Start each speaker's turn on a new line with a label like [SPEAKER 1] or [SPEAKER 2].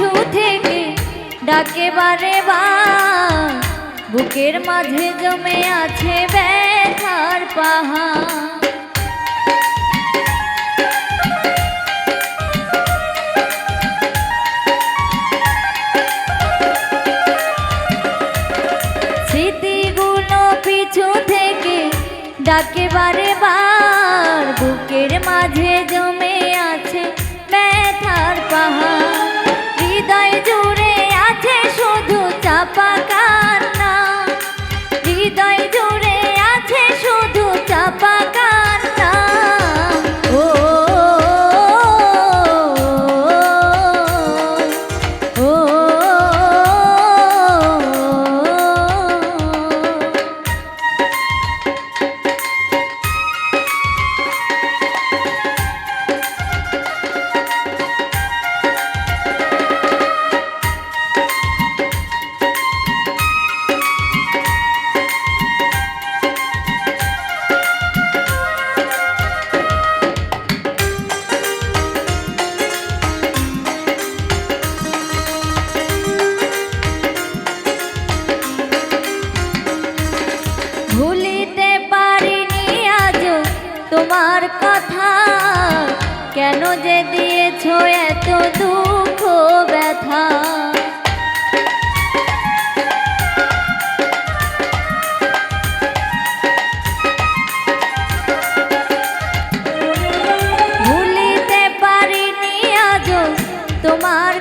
[SPEAKER 1] পিছু থেকে ডাকে বারে বার বুকের মাঝে জমে আছে ব্যথার পাহাড় ডাকে বারে তোমার কথা। কেন যে দিয়েছ এত দুঃখ ব্যথা? তোমার